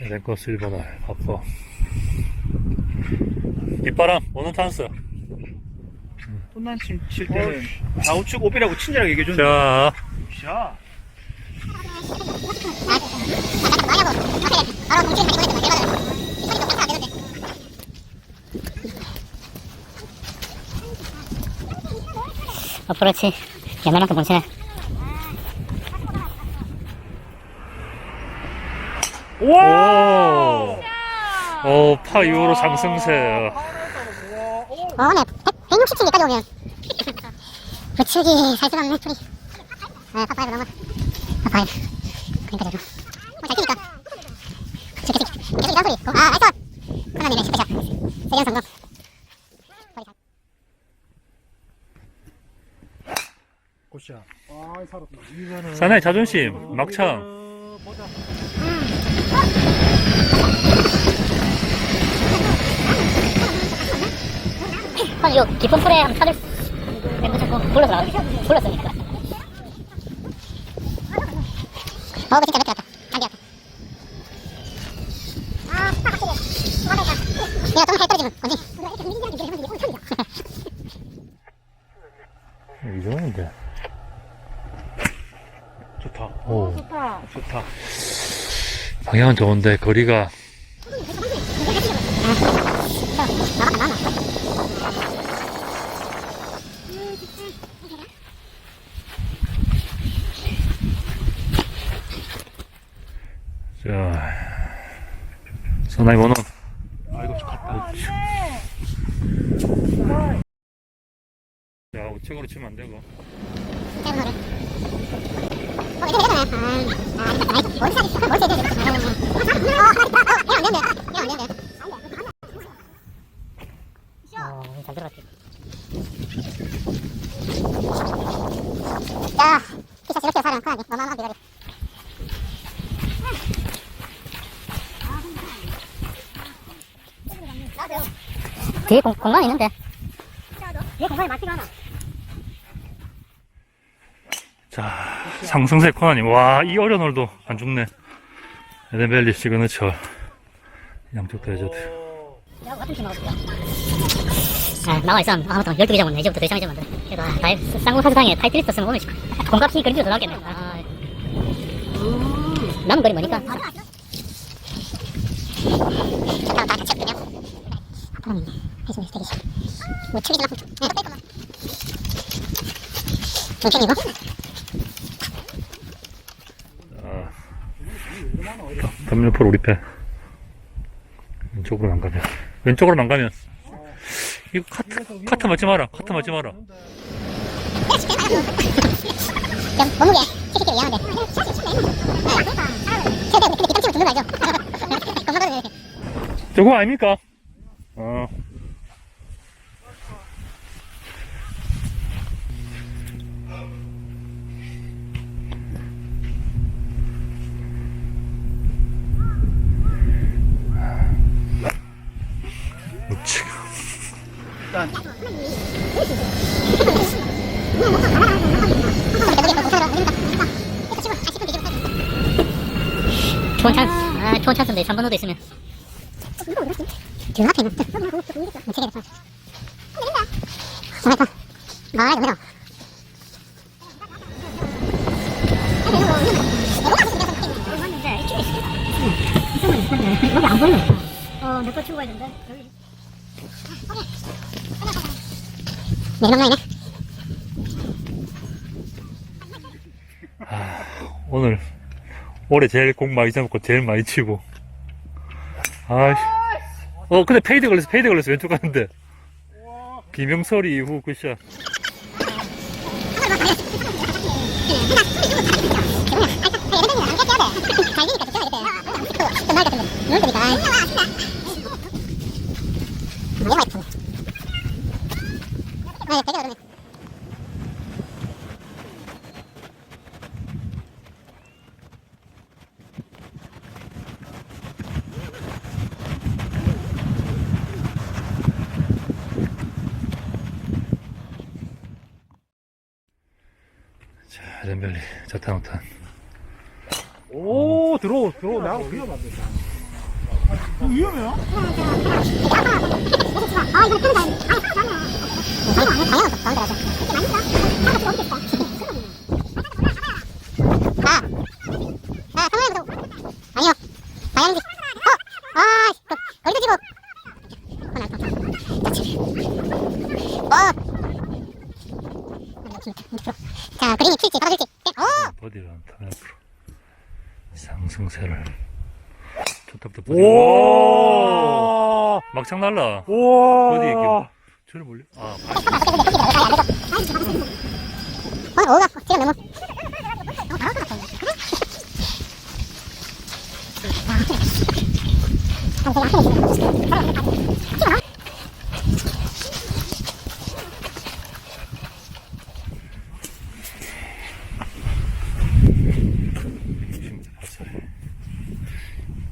랭커 실버날. 바빠. 뒷바람 오는 찬스. 혼난 칠, 칠 때는 좌우측 오비라고 친절하게 얘기해줬는데 자. 샤 어, 그렇지. 옛날만큼 본치네. 오! 오, 파 이후로 상승세. 어, 네. 160층까지 오면. 우측이 살 수가 없네, 풀이. 아, 파파이브 넘어. 파파이브. 그러니까 되죠. 어, 잘 뛰니까. 그치, 그치. 계속 이단 소리. 고- 아, 나이스! 하나님의 스페셜. 세경 성공. 굿샷 사나이 자존심, 막창. 한, 요, 깊은 풀에 한번 차를 뱅크 잡고 불러서 불렀으니까. 어, 그 진짜 몇 같다. 장비 같다. 내가 좀 해떨어지면 언니. 이 정도인데. 좋다 오, 좋다 방향은 좋은데 거리가? 자 사나이 원원. 아이고 갔다 자 우측으로 치면 안 되고. 짧은 어. 아, 아, 이거 아니, 머리 살이 머리 살이 기다려. 뒤에 공, 공간 있는데. 뒤에 공간이 많지가 않아. 자 상승세 코너님 와이 어려운 홀도 안 죽네. 에덴벨리 시그너처 양쪽 다 해줘도. 아, 나와 있어. 아무튼 12개 잡았네. 이제부터 더 이상 잡으면 돼. 그래도, 아, 다이, 쌍구 사수상에 타이틀리스트 쓰면 오늘 공값이 그림도 더 나겠네. 아, 남은 거리 뭐니까? 다 같이 없냐? 앞으로는 해주면 되겠어. 뭐, 축이지 마. 네, 뺄거만. 정편이고? 담요풀 우리 패. 왼쪽으로 안 가면. 왼쪽으로 안 가면. 이거 카트, 카트 맞지 마라. 카트 맞지 마라. 좀, 몸무게, 70kg 이하인데. 최대, 근데 뒷땅 치면 죽는 거 알죠? 건강하거든요, 이렇게. 저거 아닙니까? 어. 좋은 찬스. 아, 좋은 찬스인데, 3번호도 있으면. 스나이퍼. 아, 이거 밀어. 여기 안 보이네. 어, 내거 치고 가야 된다. 내리막 라인에. 오늘 올해 제일 공 많이 잡고 제일 많이 치고. 아씨. 어 근데 페이드 걸렸어 페이드 걸렸어 왼쪽 가는데. 비명소리 이후 굿샷. 웬별리 좋다 못다 오 들어 들어 나 위험한데. 어, 위험해요? 어. 자, 그림 버디를 안 타면 앞으로? 상승세를 좋다부터 버디 오! 막창 날라. 오! 이렇게 저를 몰려? 아 오가 지금 너무 바로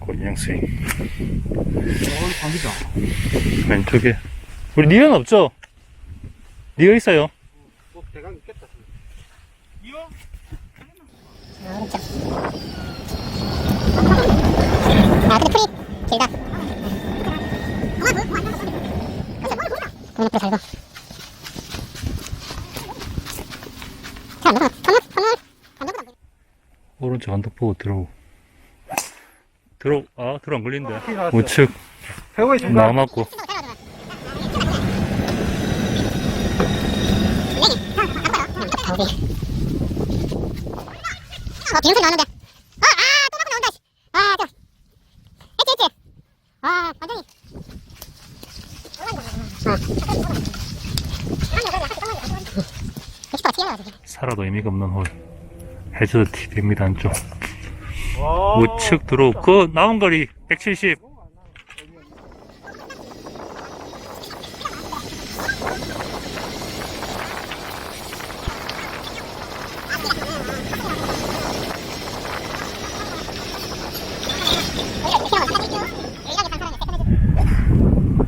어, 방기다. 왼쪽에 우리 니은 없죠? 니은 있어요 뭐, 대강 있겠다. 이어? 오른쪽. 아, 근데 풀이 길다. 그냥 또 살고. 오른쪽 언덕 보고 들어오고 들어 아 들어 안 걸린대. 우측 배우의 나 중간. 맞고 어, 비명소리 나오는데. 아, 아, 또 자꾸 나온다. 씨. 아, 저. 했지, 했지. 아, 완전히. 아. 살아도 의미가 없는 홀 해저드 TV입니다 안쪽 와. 우측 들어오고 그 나온 거리 170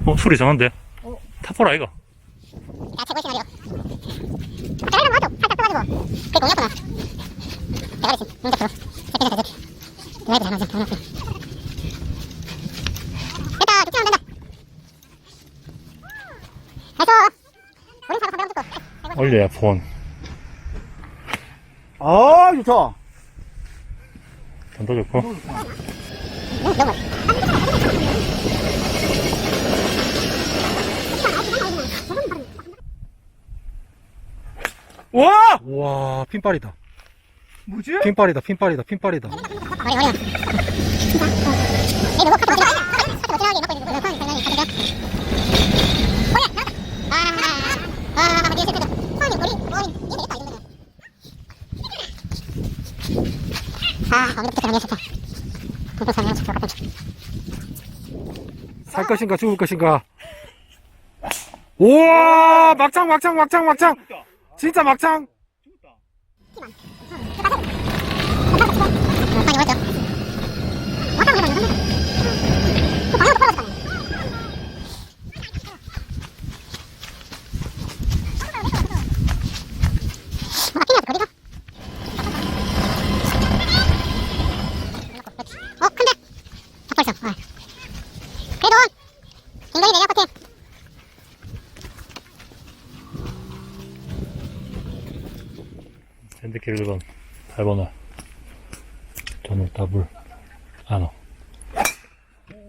어, 소리 이상한데? 타포라, 이거. 야, 최고의 시나리오. 아까 해라 맞아. 살짝 떠가지고. 그게 공략구나. 대가리 심. 용접 들어. 새끼들 대들. 드라이브 잘 맞아. 잘 맞아. 됐다. 가벼운. 올려야 폰. 아, 좋다. 던더 좋고. 너무. 와! 와 핀빨이다 뭐지? 핀빨이다 핀빨이다 핀빨이다 살 것인가 죽을 것인가 우와 막장 막장 막장 막장 진짜 막장 외동 빙글이 내려 커튼 샌드킬 1번 8번아 전후 다불 안어.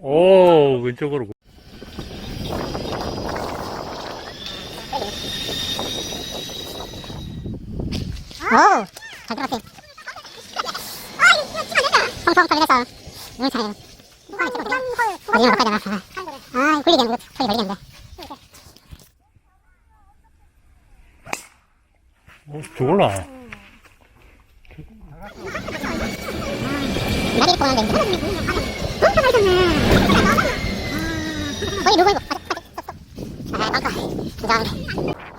오 왼쪽으로 오잘 들어갔지? 펑펑 돌리면서 눈을 차요 이런 거까지 나왔어. 아, 굴리게 안 돼. 털이 걸리게 안 돼. 어, 죽을라. 나리 보는데, 엄청 걸렸네. 머리 누구 이거? 아, 깜깜. 감사합니다.